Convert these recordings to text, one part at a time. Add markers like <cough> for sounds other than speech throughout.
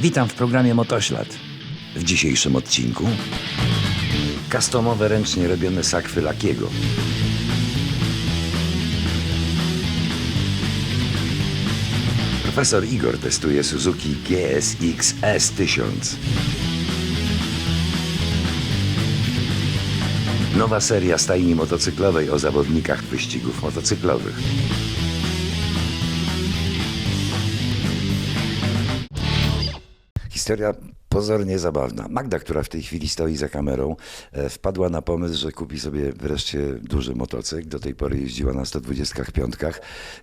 Witam w programie Motoślad. W dzisiejszym odcinku customowe ręcznie robione sakwy Lakiego. Profesor Igor testuje Suzuki GSX S1000. Nowa seria stajni motocyklowej o zawodnikach wyścigów motocyklowych. Historia pozornie zabawna. Magda, która w tej chwili stoi za kamerą, e, wpadła na pomysł, że kupi sobie wreszcie duży motocykl. Do tej pory jeździła na 125.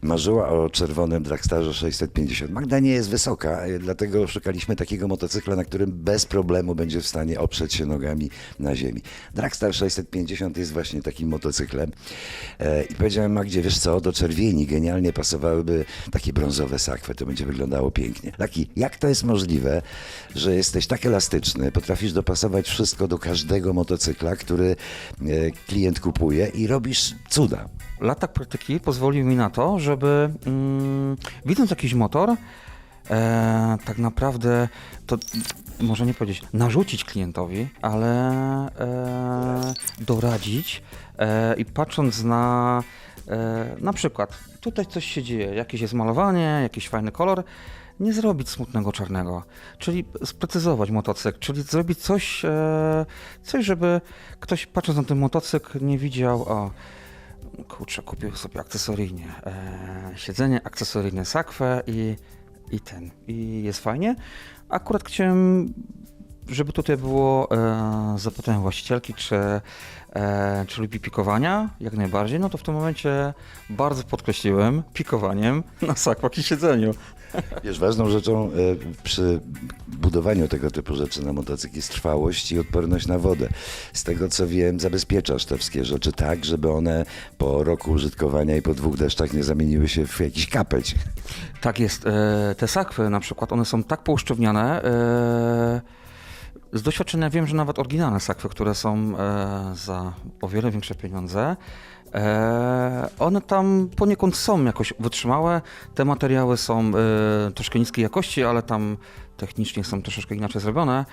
Marzyła o czerwonym Dragstarze 650. Magda nie jest wysoka, e, dlatego szukaliśmy takiego motocykla, na którym bez problemu będzie w stanie oprzeć się nogami na ziemi. Dragstar 650 jest właśnie takim motocyklem. E, I powiedziałem Magdzie, wiesz co, do czerwieni genialnie pasowałyby takie brązowe sakwy. To będzie wyglądało pięknie. Taki, jak to jest możliwe, że jesteś tak elastyczny, potrafisz dopasować wszystko do każdego motocykla, który e, klient kupuje i robisz cuda. Lata praktyki pozwolił mi na to, żeby mm, widząc jakiś motor, e, tak naprawdę to może nie powiedzieć narzucić klientowi, ale e, doradzić e, i patrząc na e, na przykład tutaj coś się dzieje, jakieś jest malowanie, jakiś fajny kolor, nie zrobić smutnego czarnego, czyli sprecyzować motocykl, czyli zrobić coś, e, coś żeby ktoś patrząc na ten motocykl nie widział, o kurczę, kupił sobie akcesoryjnie e, siedzenie, akcesoryjne sakwę i, i ten, i jest fajnie. Akurat chciałem, żeby tutaj było, e, zapytałem właścicielki, czy, e, czy lubi pikowania, jak najbardziej, no to w tym momencie bardzo podkreśliłem pikowaniem na sakwach i siedzeniu. Wiesz, ważną rzeczą e, przy budowaniu tego typu rzeczy na motocykl jest trwałość i odporność na wodę. Z tego co wiem, zabezpieczasz te wszystkie rzeczy tak, żeby one po roku użytkowania i po dwóch deszczach nie zamieniły się w jakiś kapeć. Tak jest. E, te sakwy na przykład, one są tak pouszczywniane. E, z doświadczenia wiem, że nawet oryginalne sakwy, które są za o wiele większe pieniądze, one tam poniekąd są jakoś wytrzymałe. Te materiały są e, troszkę niskiej jakości, ale tam technicznie są troszeczkę inaczej zrobione.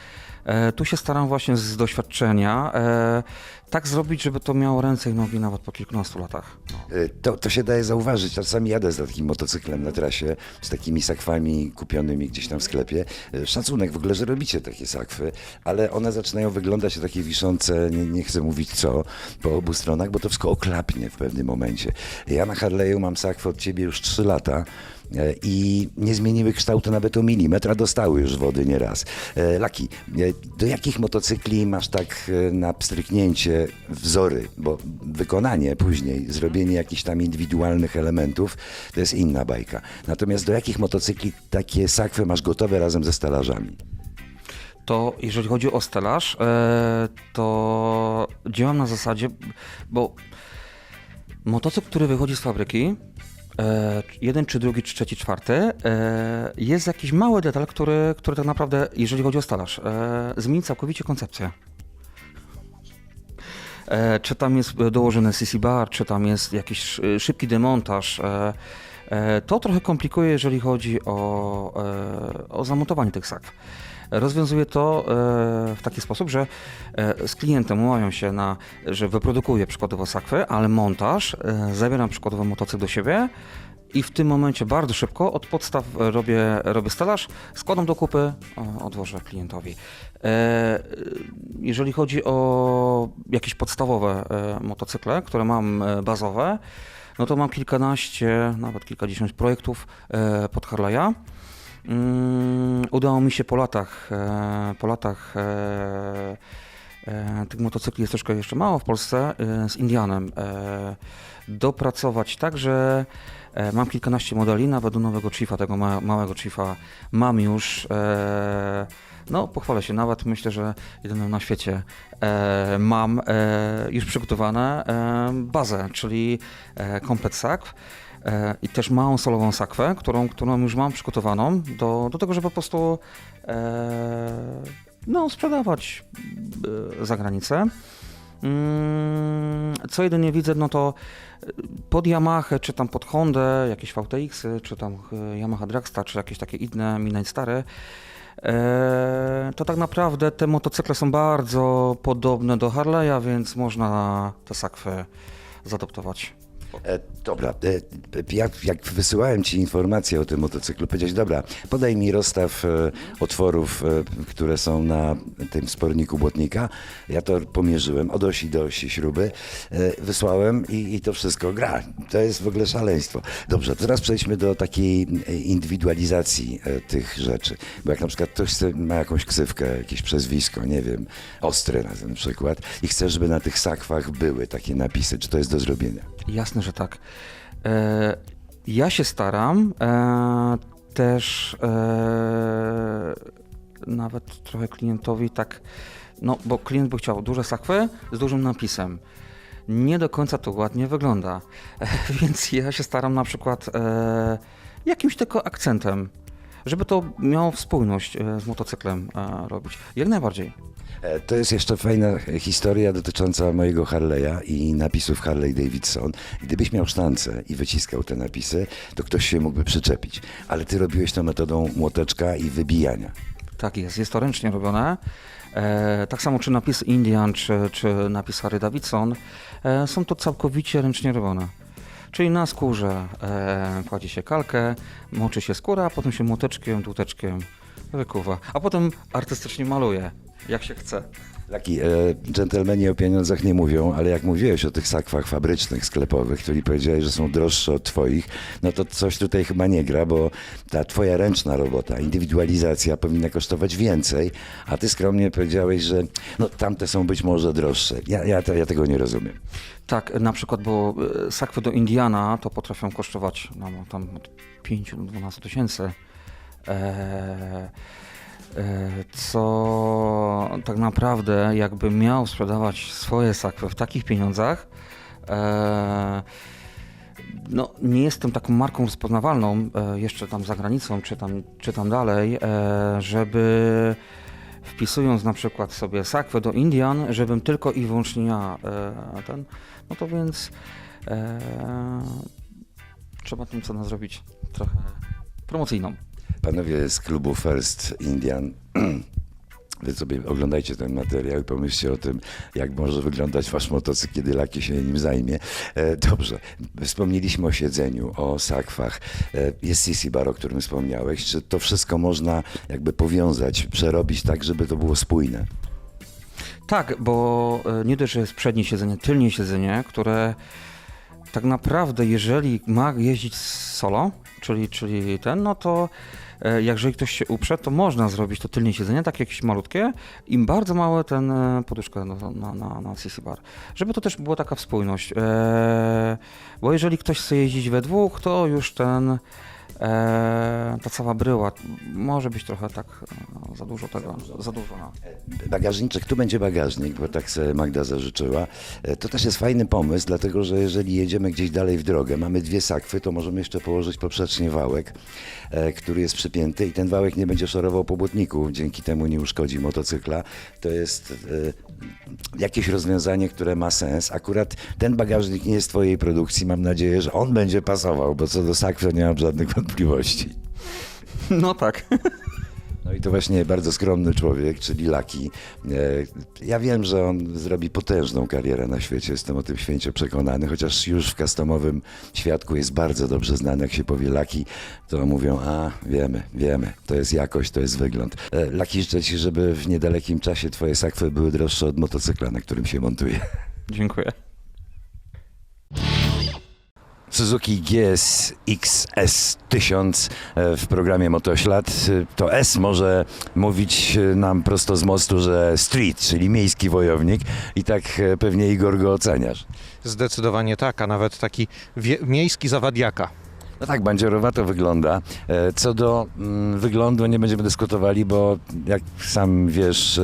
E, tu się staram właśnie z doświadczenia e, tak zrobić, żeby to miało ręce i nogi nawet po kilkunastu latach. No. E, To, to się daje zauważyć. Czasami jadę z takim motocyklem na trasie, z takimi sakwami kupionymi gdzieś tam w sklepie. E, Szacunek w ogóle, że robicie takie sakwy, ale one zaczynają wyglądać takie wiszące, nie, nie chcę mówić co, po obu stronach, bo to wszystko w pewnym momencie. Ja na Harley'u mam sakwę od ciebie już 3 lata. e, I nie zmieniły kształtu nawet o milimetr, a dostały już wody nieraz. E, Laki, e, do jakich motocykli masz tak na pstryknięcie wzory? Bo wykonanie później, zrobienie jakichś tam indywidualnych elementów, to jest inna bajka. Natomiast do jakich motocykli takie sakwy masz gotowe razem ze stalażami? to jeżeli chodzi o stelaż, to działam na zasadzie, bo motocykl, który wychodzi z fabryki, e, jeden czy drugi, czy trzeci, czwarty, e, jest jakiś mały detal, który, który tak naprawdę, jeżeli chodzi o stelaż, e, zmieni całkowicie koncepcję. E, czy tam jest dołożony CC bar, czy tam jest jakiś e, szybki demontaż. E, e, to trochę komplikuje, jeżeli chodzi o, e, o zamontowanie tych sakw. Rozwiązuję to e, w taki sposób, że e, z klientem umawiam się na, że wyprodukuję przykładowo sakwy, ale montaż, e, zabieram przykładowo motocykl do siebie i w tym momencie bardzo szybko od podstaw robię, robię stelaż, składam do kupy, odwożę klientowi. Jeżeli chodzi o jakieś podstawowe motocykle, które mam bazowe, no to mam kilkanaście, nawet kilkadziesiąt projektów pod Harley'a. Mm, udało mi się po latach, e, po latach e, e, tych motocykli jest troszkę jeszcze mało w Polsce, z Indianem dopracować tak, że mam kilkanaście modeli, nawet do nowego Chiefa, tego ma, małego Chiefa mam już, no pochwalę się, nawet myślę, że jedyną na świecie e, mam e, już przygotowane e, bazę, czyli komplet sakw. I też małą solową sakwę, którą, którą już mam przygotowaną do, do tego, żeby po prostu e, no, sprzedawać e, za granicę. Mm, Co jedynie widzę, no to e, pod Yamaha, czy tam pod Hondę, jakieś VTX, -y, czy tam Yamaha Dragstar, czy jakieś takie inne Midnight Stary, to tak naprawdę te motocykle są bardzo podobne do Harley'a, więc można te sakwy zaadoptować. E, dobra, e, jak, jak wysyłałem Ci informację o tym motocyklu, powiedziałeś, dobra, podaj mi rozstaw e, otworów, e, które są na tym sporniku błotnika. Ja to pomierzyłem od osi do osi śruby, e, wysłałem i, i to wszystko gra. To jest w ogóle szaleństwo. Dobrze, teraz przejdźmy do takiej e, indywidualizacji e, tych rzeczy. Bo jak na przykład ktoś chce- ma jakąś ksywkę, jakieś przezwisko, nie wiem, ostry na ten przykład i chce, żeby na tych sakwach były takie napisy, czy to jest do zrobienia? Jasne, że tak. E, ja się staram e, też e, nawet trochę klientowi tak, no bo klient by chciał duże sakwy z dużym napisem. Nie do końca to ładnie wygląda, <laughs> więc ja się staram na przykład e, jakimś tylko akcentem, żeby to miało spójność e, z motocyklem e, robić. Jak najbardziej. E, To jest jeszcze fajna historia dotycząca mojego Harley'a i napisów Harley Davidson. Gdybyś miał sztancę i wyciskał te napisy, to ktoś się mógłby przyczepić. Ale ty robiłeś to metodą młoteczka i wybijania. Tak jest, jest to ręcznie robione. E, tak samo czy napis Indian, czy, czy napis Harry Davidson, e, są to całkowicie ręcznie robione. Czyli na skórze e, kładzie się kalkę, moczy się skóra, a potem się młoteczkiem, dłuteczkiem wykuwa. A potem artystycznie maluje, jak się chce. Taki e, dżentelmeni o pieniądzach nie mówią, ale jak mówiłeś o tych sakwach fabrycznych, sklepowych, które powiedziałeś, że są droższe od twoich, no to coś tutaj chyba nie gra, bo ta twoja ręczna robota, indywidualizacja powinna kosztować więcej, a ty skromnie powiedziałeś, że no tamte są być może droższe. Ja, ja, ja tego nie rozumiem. Tak, na przykład, bo e, sakwy do Indiana to potrafią kosztować no, tam od 5 do 12 tysięcy. E, e, co tak naprawdę, jakby miał sprzedawać swoje sakwy w takich pieniądzach, e, no, nie jestem taką marką rozpoznawalną e, jeszcze tam za granicą, czy tam, czy tam dalej, e, żeby wpisując na przykład sobie sakwę do Indian, żebym tylko i wyłącznie ja e, ten, no to więc e, trzeba tą cenę zrobić trochę promocyjną. Panowie z klubu First Indian, <clears throat> wy sobie oglądajcie ten materiał i pomyślcie o tym, jak może wyglądać wasz motocykl, kiedy Laki się nim zajmie. E, dobrze, wspomnieliśmy o siedzeniu, o sakwach. E, jest CC Bar, o którym wspomniałeś. Czy to wszystko można jakby powiązać, przerobić tak, żeby to było spójne? Tak, bo e, nie dość, że jest przednie siedzenie, tylnie siedzenie, które tak naprawdę, jeżeli ma jeździć solo, czyli, czyli ten, no to e, jeżeli ktoś się uprze, to można zrobić to tylnie siedzenie, tak jakieś malutkie i bardzo małe ten e, poduszkę na, na, na, na CC bar. Żeby to też była taka spójność. E, bo jeżeli ktoś chce jeździć we dwóch, to już ten e, ta cała bryła może być trochę tak e, za dużo tego, za dużo. No. Bagażniczek, tu będzie bagażnik, bo tak sobie Magda zażyczyła. E, To też jest fajny pomysł, dlatego że jeżeli jedziemy gdzieś dalej w drogę, mamy dwie sakwy, to możemy jeszcze położyć poprzecznie wałek, który jest przypięty i ten wałek nie będzie szorował po błotniku, dzięki temu nie uszkodzi motocykla. To jest jakieś rozwiązanie, które ma sens. Akurat ten bagażnik nie jest twojej produkcji, mam nadzieję, że on będzie pasował, bo co do sakwy nie mam żadnych wątpliwości. no tak. No i to właśnie bardzo skromny człowiek, czyli Laki. E, Ja wiem, że on zrobi potężną karierę na świecie, jestem o tym święcie przekonany, chociaż już w customowym świadku jest bardzo dobrze znany, jak się powie Laki, to mówią, a wiemy, wiemy, to jest jakość, to jest wygląd. E, Laki życzę Ci, żeby w niedalekim czasie Twoje sakwy były droższe od motocykla, na którym się montuje. Dziękuję. Suzuki GS XS 1000 e, w programie Motoślad. To S może mówić e, nam prosto z mostu, że street, czyli miejski wojownik i tak e, pewnie Igor go oceniasz. Zdecydowanie tak, a nawet taki miejski zawadiaka. No tak, bandziorowato wygląda. E, Co do mm, wyglądu nie będziemy dyskutowali, bo jak sam wiesz,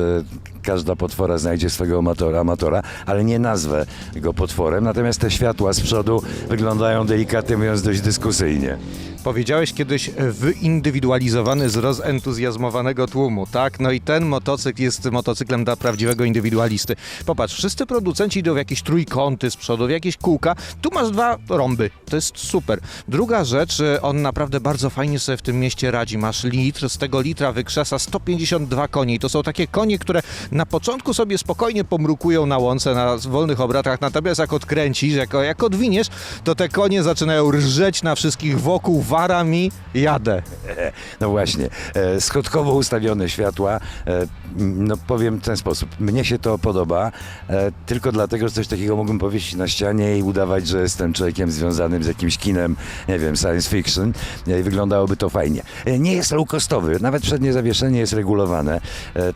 każda potwora znajdzie swego amatora, amatora, ale nie nazwę go potworem. Natomiast te światła z przodu wyglądają delikatnie mówiąc dość dyskusyjnie. Powiedziałeś kiedyś e, wyindywidualizowany z rozentuzjazmowanego tłumu, tak? No i ten motocykl jest motocyklem dla prawdziwego indywidualisty. Popatrz, wszyscy producenci idą w jakieś trójkąty z przodu, w jakieś kółka. Tu masz dwa rąby, to jest super. Druga rzecz, e, on naprawdę bardzo fajnie sobie w tym mieście radzi. Masz litr, z tego litra wykrzesa 152 konie. I to są takie konie, które na początku sobie spokojnie pomrukują na łące, na wolnych obrotach, natomiast jak odkręcisz, jak, jak odwiniesz, to te konie zaczynają rżeć na wszystkich wokół, wara mi, jadę. <laughs> No właśnie, e, schodkowo ustawione światła, e, no powiem w ten sposób, mnie się to podoba, e, tylko dlatego, że coś takiego mógłbym powiesić na ścianie i udawać, że jestem człowiekiem związanym z jakimś kinem, nie wiem, science fiction i wyglądałoby to fajnie. Nie jest low costowy, nawet przednie zawieszenie jest regulowane,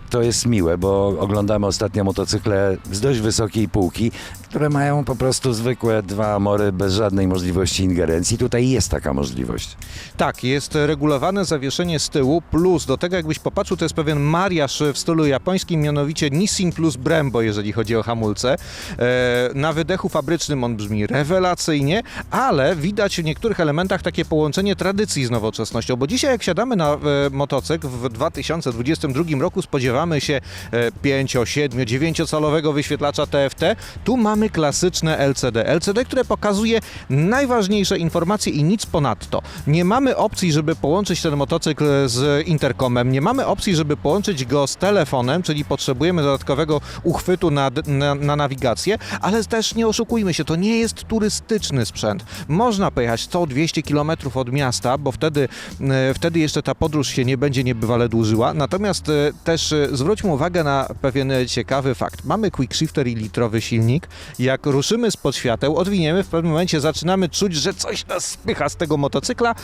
to jest miłe, bo oglądamy ostatnio motocykle z dość wysokiej półki, które mają po prostu zwykłe dwa amory bez żadnej możliwości ingerencji. Tutaj jest taka możliwość. Tak, jest regulowane zawieszenie z tyłu, plus do tego jakbyś popatrzył, to jest pewien mariaż w stylu japońskim, mianowicie Nissin plus Brembo, jeżeli chodzi o hamulce. E, na wydechu fabrycznym on brzmi rewelacyjnie, ale widać w niektórych elementach takie połączenie tradycji z nowoczesnością, bo dzisiaj jak siadamy na e, motocykl w 2022 roku spodziewamy się e, 5, 7, 9 calowego wyświetlacza TFT, tu mamy klasyczne LCD. LCD, które pokazuje najważniejsze informacje i nic ponadto. Nie mamy opcji, żeby połączyć ten motocykl z interkomem, nie mamy opcji, żeby połączyć go z telefonem, czyli potrzebujemy dodatkowego uchwytu na, na, na nawigację, ale też nie oszukujmy się, to nie jest turystyczny sprzęt. Można pojechać 100-200 km od miasta, bo wtedy, e, wtedy jeszcze ta podróż się nie będzie niebywale dłużyła. Natomiast e, też e, zwróćmy uwagę na pewien ciekawy fakt. Mamy quickshifter i litrowy silnik. Jak ruszymy spod świateł, odwiniemy, w pewnym momencie zaczynamy czuć, że coś nas spycha z tego motocykla.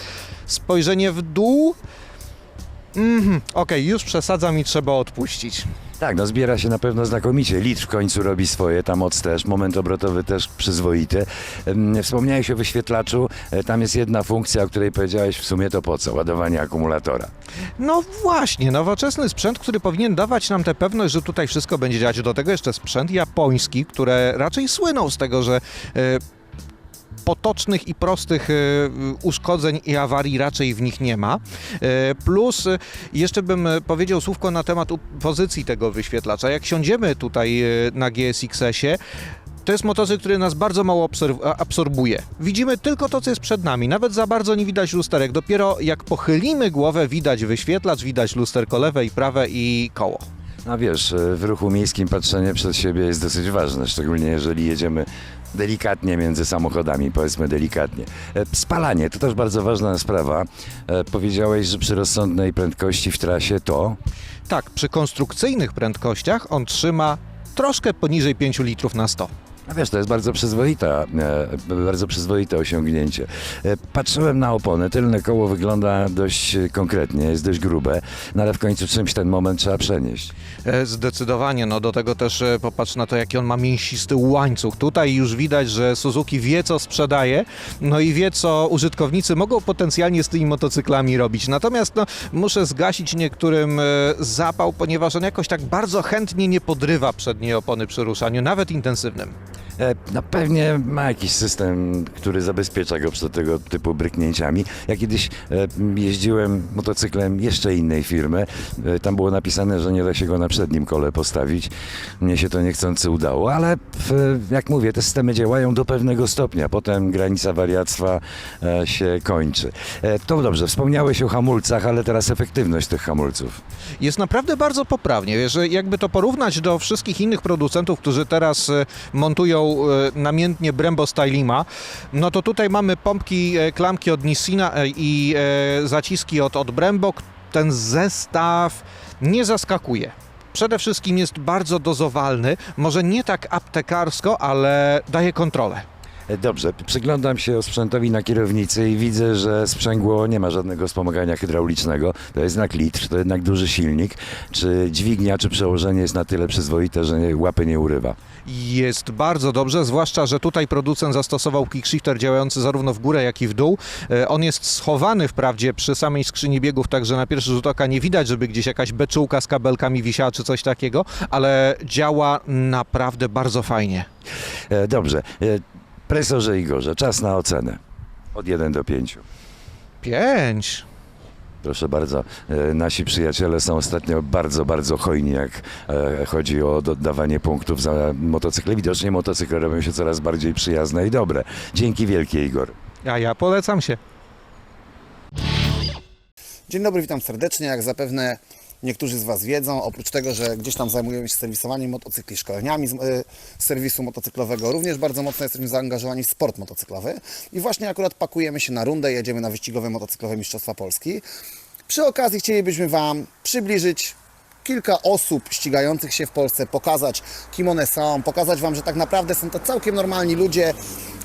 Spojrzenie w dół. Mhm, okej, już przesadzam i trzeba odpuścić. Tak, no zbiera się na pewno znakomicie. Litr w końcu robi swoje, ta moc też, moment obrotowy też przyzwoity. Em, Wspomniałeś o wyświetlaczu, e, tam jest jedna funkcja, o której powiedziałeś w sumie to po co? Ładowanie akumulatora. No właśnie, nowoczesny sprzęt, który powinien dawać nam tę pewność, że tutaj wszystko będzie działać. Do tego jeszcze sprzęt japoński, które raczej słynął z tego, że e, potocznych i prostych e, uszkodzeń i awarii raczej w nich nie ma. E, Plus e, jeszcze bym powiedział słówko na temat pozycji tego wyświetlacza. Jak siądziemy tutaj na GSX-ie, to jest motocykl, który nas bardzo mało absorbuje. Widzimy tylko to, co jest przed nami. Nawet za bardzo nie widać lusterek. Dopiero jak pochylimy głowę, widać wyświetlacz, widać lusterko lewe i prawe i koło. No wiesz, w ruchu miejskim patrzenie przed siebie jest dosyć ważne, szczególnie jeżeli jedziemy delikatnie między samochodami, powiedzmy delikatnie. E, Spalanie to też bardzo ważna sprawa. E, Powiedziałeś, że przy rozsądnej prędkości w trasie to Tak, przy konstrukcyjnych prędkościach on trzyma troszkę poniżej 5 litrów na 100. No wiesz, to jest bardzo przyzwoita, e, bardzo przyzwoite osiągnięcie. E, Patrzyłem na opony, tylne koło wygląda dość konkretnie, jest dość grube, no ale w końcu czymś ten moment trzeba przenieść. E, Zdecydowanie, no do tego też popatrz na to, jaki on ma mięsisty łańcuch. Tutaj już widać, że Suzuki wie, co sprzedaje, no i wie, co użytkownicy mogą potencjalnie z tymi motocyklami robić. Natomiast no, muszę zgasić niektórym zapał, ponieważ on jakoś tak bardzo chętnie nie podrywa przedniej opony przy ruszaniu, nawet intensywnym. E, No pewnie ma jakiś system, który zabezpiecza go przed tego typu bryknięciami. Ja kiedyś e, jeździłem motocyklem jeszcze innej firmy. E, Tam było napisane, że nie da się go na przednim kole postawić. Mnie się to niechcący udało, ale jak mówię, te systemy działają do pewnego stopnia. Potem granica wariactwa się kończy. To dobrze, wspomniałeś o hamulcach, ale teraz efektywność tych hamulców. jest naprawdę bardzo poprawnie. Wiesz, jakby to porównać do wszystkich innych producentów, którzy teraz montują e, namiętnie Brembo Stylima, no to tutaj mamy pompki, e, klamki od Nissina e, i zaciski od, od Brembo. Ten zestaw nie zaskakuje. Przede wszystkim jest bardzo dozowalny, może nie tak aptekarsko, ale daje kontrolę. E, Dobrze, przyglądam się sprzętowi na kierownicy i widzę, że sprzęgło nie ma żadnego wspomagania hydraulicznego. To jest jednak litr, to jednak duży silnik. Czy dźwignia, czy przełożenie jest na tyle przyzwoite, że nie- łapy nie urywa? Jest bardzo dobrze, zwłaszcza, że tutaj producent zastosował kickshifter działający zarówno w górę, jak i w dół. E, On jest schowany wprawdzie przy samej skrzyni biegów, także na pierwszy rzut oka nie widać, żeby gdzieś jakaś beczułka z kabelkami wisiała czy coś takiego, ale działa naprawdę bardzo fajnie. E, Dobrze, e, presorze Igorze, czas na ocenę. Od 1 do 5. Pięć. Proszę bardzo, e, nasi przyjaciele są ostatnio bardzo, bardzo hojni, jak e, chodzi o oddawanie punktów za motocykle. Widocznie motocykle robią się coraz bardziej przyjazne i dobre. Dzięki wielkie, Igor. A ja polecam się. Dzień dobry, witam serdecznie. Jak zapewne niektórzy z Was wiedzą, oprócz tego, że gdzieś tam zajmujemy się serwisowaniem motocykli, szkoleniami z, y, serwisu motocyklowego, również bardzo mocno jesteśmy zaangażowani w sport motocyklowy. I właśnie akurat pakujemy się na rundę, jedziemy na wyścigowe motocyklowe Mistrzostwa Polski. Przy okazji chcielibyśmy Wam przybliżyć kilka osób ścigających się w Polsce, pokazać kim one są, pokazać Wam, że tak naprawdę są to całkiem normalni ludzie,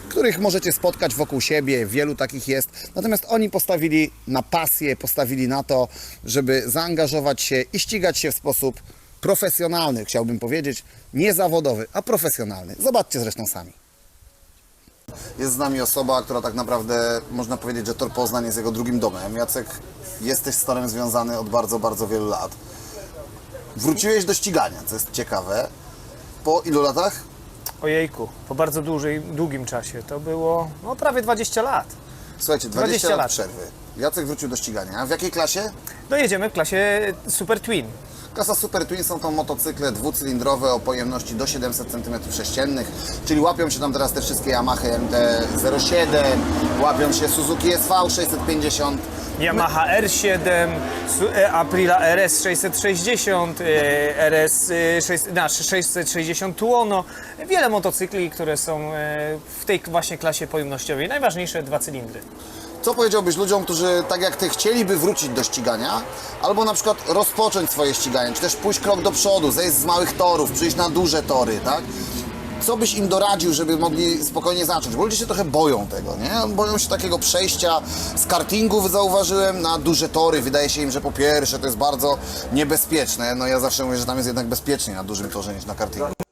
których możecie spotkać wokół siebie, wielu takich jest. Natomiast oni postawili na pasję, postawili na to, żeby zaangażować się i ścigać się w sposób profesjonalny, chciałbym powiedzieć, nie zawodowy, a profesjonalny. Zobaczcie zresztą sami. Jest z nami osoba, która tak naprawdę można powiedzieć, że Tor Poznań jest jego drugim domem. Jacek, jesteś z Torem związany od bardzo, bardzo wielu lat. Wróciłeś do ścigania, co jest ciekawe. Po ilu latach? Ojejku, po bardzo dużej, długim czasie. To było no, prawie 20 lat. Słuchajcie, 20, 20 lat lat. przerwy. Jacek wrócił do ścigania. W jakiej klasie? Dojedziemy w klasie Super Twin. Klasa Super Twin są to motocykle dwucylindrowe o pojemności do 700 cm3, czyli łapią się tam teraz te wszystkie Yamaha MT-07, łapią się Suzuki SV650. Yamaha R7, Su- e, Aprila RS 660, e, RS e, 6, nasz 660 Tuono. Wiele motocykli, które są e, w tej właśnie klasie pojemnościowej. Najważniejsze dwa cylindry. Co powiedziałbyś ludziom, którzy tak jak Ty chcieliby wrócić do ścigania, albo na przykład rozpocząć swoje ściganie, czy też pójść krok do przodu, zejść z małych torów, przyjść na duże tory, tak? Co byś im doradził, żeby mogli spokojnie zacząć? Bo ludzie się trochę boją tego, nie? Boją się takiego przejścia z kartingów, zauważyłem, na duże tory. Wydaje się im, że po pierwsze to jest bardzo niebezpieczne. No ja zawsze mówię, że tam jest jednak bezpieczniej na dużym torze niż na kartingu.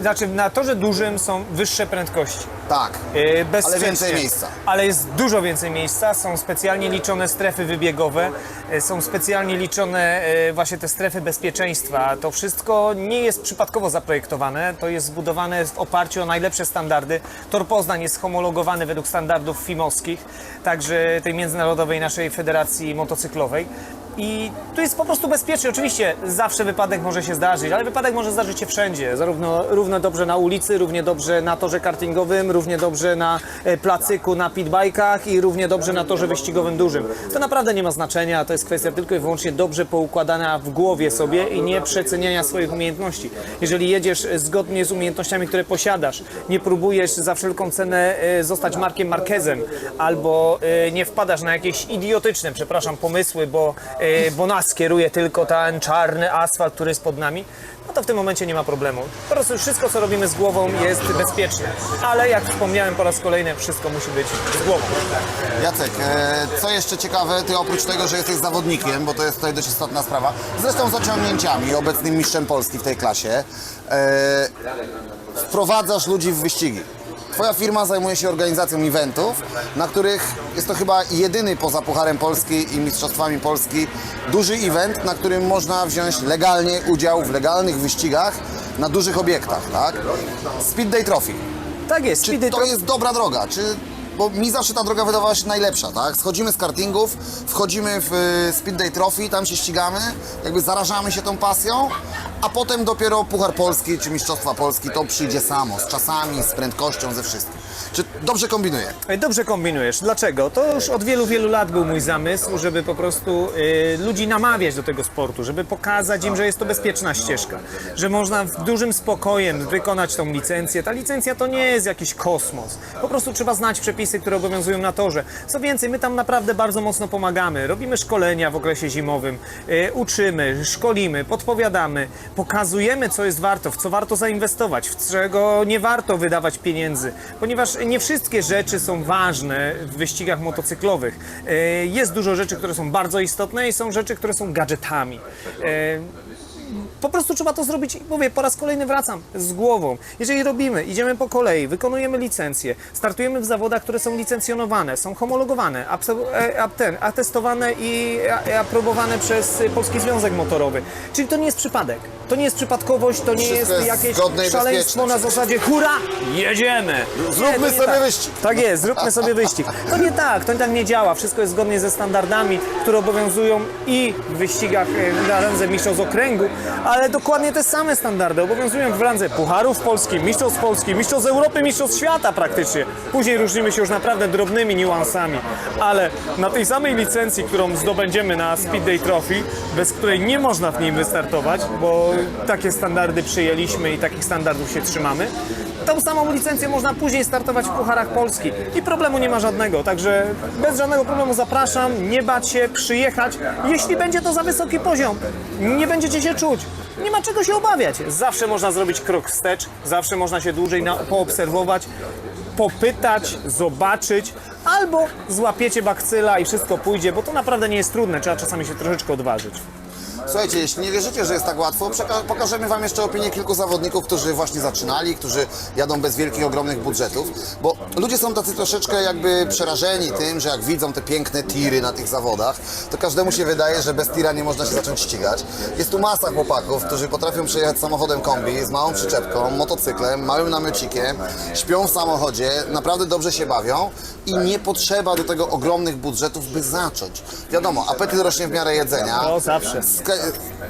Znaczy na torze dużym są wyższe prędkości. Tak, E, Bez ale więcej miejsca. Ale jest dużo więcej miejsca, są specjalnie liczone strefy wybiegowe, e, są specjalnie liczone e, właśnie te strefy bezpieczeństwa. To wszystko nie jest przypadkowo zaprojektowane, to jest zbudowane w oparciu o najlepsze standardy. Tor Poznań jest homologowany według standardów FIMowskich, także tej międzynarodowej naszej federacji motocyklowej. I tu jest po prostu bezpiecznie. Oczywiście zawsze wypadek może się zdarzyć, ale wypadek może zdarzyć się wszędzie. Zarówno równie dobrze na ulicy, równie dobrze na torze kartingowym, równie dobrze na e, placyku, na pitbajkach i równie dobrze na torze wyścigowym dużym. To naprawdę nie ma znaczenia, to jest kwestia tylko i wyłącznie dobrze poukładana w głowie sobie i nie przeceniania swoich umiejętności. Jeżeli jedziesz zgodnie z umiejętnościami, które posiadasz, nie próbujesz za wszelką cenę e, zostać Markiem Marquezem albo e, nie wpadasz na jakieś idiotyczne, przepraszam, pomysły, bo, bo nas kieruje tylko ten czarny asfalt, który jest pod nami, no to w tym momencie nie ma problemu. Po prostu wszystko, co robimy z głową jest bezpieczne. Ale jak wspomniałem po raz kolejny, wszystko musi być z głową. Jacek, e, co jeszcze ciekawe, ty oprócz tego, że jesteś zawodnikiem, bo to jest tutaj dość istotna sprawa, zresztą z osiągnięciami, obecnym mistrzem Polski w tej klasie, e, wprowadzasz ludzi w wyścigi. Twoja firma zajmuje się organizacją eventów, na których jest to chyba jedyny poza Pucharem Polski i Mistrzostwami Polski duży event, na którym można wziąć legalnie udział w legalnych wyścigach na dużych obiektach, tak? Speed Day Trophy. Tak jest. Czy to jest dobra droga? Czy, bo mi zawsze ta droga wydawała się najlepsza, tak? Schodzimy z kartingów, wchodzimy w y, Speed Day Trophy, tam się ścigamy, jakby zarażamy się tą pasją, a potem dopiero Puchar Polski czy Mistrzostwa Polski to przyjdzie samo, z czasami, z prędkością, ze wszystkim. Czy dobrze kombinuję? Dobrze kombinujesz. Dlaczego? To już od wielu, wielu lat był mój zamysł, żeby po prostu y, ludzi namawiać do tego sportu, żeby pokazać im, że jest to bezpieczna ścieżka, że można w dużym spokojem wykonać tą licencję. Ta licencja to nie jest jakiś kosmos. Po prostu trzeba znać przepisy, które obowiązują na torze. Co więcej, my tam naprawdę bardzo mocno pomagamy. Robimy szkolenia w okresie zimowym, y, uczymy, szkolimy, podpowiadamy, pokazujemy, co jest warto, w co warto zainwestować, w czego nie warto wydawać pieniędzy, ponieważ nie wszystkie rzeczy są ważne w wyścigach motocyklowych. E, Jest dużo rzeczy, które są bardzo istotne i są rzeczy, które są gadżetami. Po prostu trzeba to zrobić, mówię, po raz kolejny wracam z głową. Jeżeli robimy, idziemy po kolei, wykonujemy licencję, startujemy w zawodach, które są licencjonowane, są homologowane, e, ten, atestowane i aprobowane przez Polski Związek Motorowy. Czyli to nie jest przypadek, to nie jest przypadkowość, to nie Wszystko jest jakieś i szaleństwo na zasadzie hura, jedziemy! Zróbmy nie sobie tak. wyścig. Tak jest, zróbmy sobie wyścig. To nie tak, to tak nie działa. Wszystko jest zgodnie ze standardami, które obowiązują i w wyścigach e, na randze mistrzostw okręgu, ale dokładnie te same standardy obowiązują w randze Pucharów Polski, Mistrzostw Polski, Mistrzostw Europy, Mistrzostw Świata praktycznie. Później różnimy się już naprawdę drobnymi niuansami, ale na tej samej licencji, którą zdobędziemy na Speed Day Trophy, bez której nie można w niej wystartować, bo takie standardy przyjęliśmy i takich standardów się trzymamy, tą samą licencję można później startować w Pucharach Polski. I problemu nie ma żadnego, także bez żadnego problemu zapraszam, nie bać się, przyjechać, jeśli będzie to za wysoki poziom, nie będziecie się czuć, nie ma czego się obawiać, zawsze można zrobić krok wstecz, zawsze można się dłużej na, poobserwować, popytać, zobaczyć, albo złapiecie bakcyla i wszystko pójdzie, bo to naprawdę nie jest trudne, trzeba czasami się troszeczkę odważyć. Słuchajcie, jeśli nie wierzycie, że jest tak łatwo, pokażemy Wam jeszcze opinię kilku zawodników, którzy właśnie zaczynali, którzy jadą bez wielkich, ogromnych budżetów, bo ludzie są tacy troszeczkę jakby przerażeni tym, że jak widzą te piękne tiry na tych zawodach, to każdemu się wydaje, że bez tira nie można się zacząć ścigać. Jest tu masa chłopaków, którzy potrafią przejechać samochodem kombi z małą przyczepką, motocyklem, małym namiocikiem, śpią w samochodzie, naprawdę dobrze się bawią i nie potrzeba do tego ogromnych budżetów, by zacząć. Wiadomo, apetyt rośnie w miarę jedzenia. To zawsze.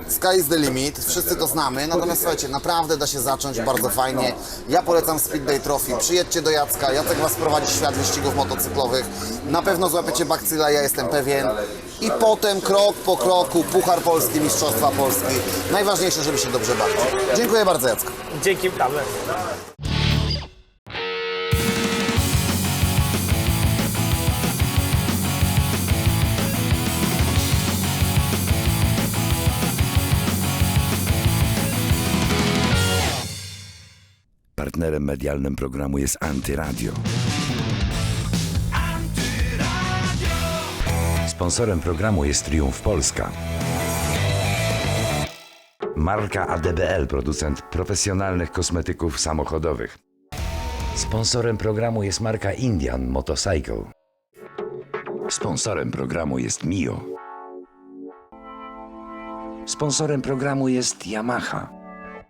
Sky, is the limit, wszyscy to znamy, natomiast słuchajcie, naprawdę da się zacząć bardzo fajnie. Ja polecam Speed Day Trophy, przyjedźcie do Jacka, Jacek Was prowadzi w świat wyścigów motocyklowych, na pewno złapiecie bakcyla, ja jestem pewien. I potem krok po kroku Puchar Polski, Mistrzostwa Polski. Najważniejsze, żeby się dobrze bawić. Dziękuję bardzo Jacku. Dzięki, Paweł. Partnerem medialnym programu jest Antyradio. Sponsorem programu jest Triumf Polska. Marka ADBL, producent profesjonalnych kosmetyków samochodowych. Sponsorem programu jest marka Indian Motorcycle. Sponsorem programu jest Mio. Sponsorem programu jest Yamaha.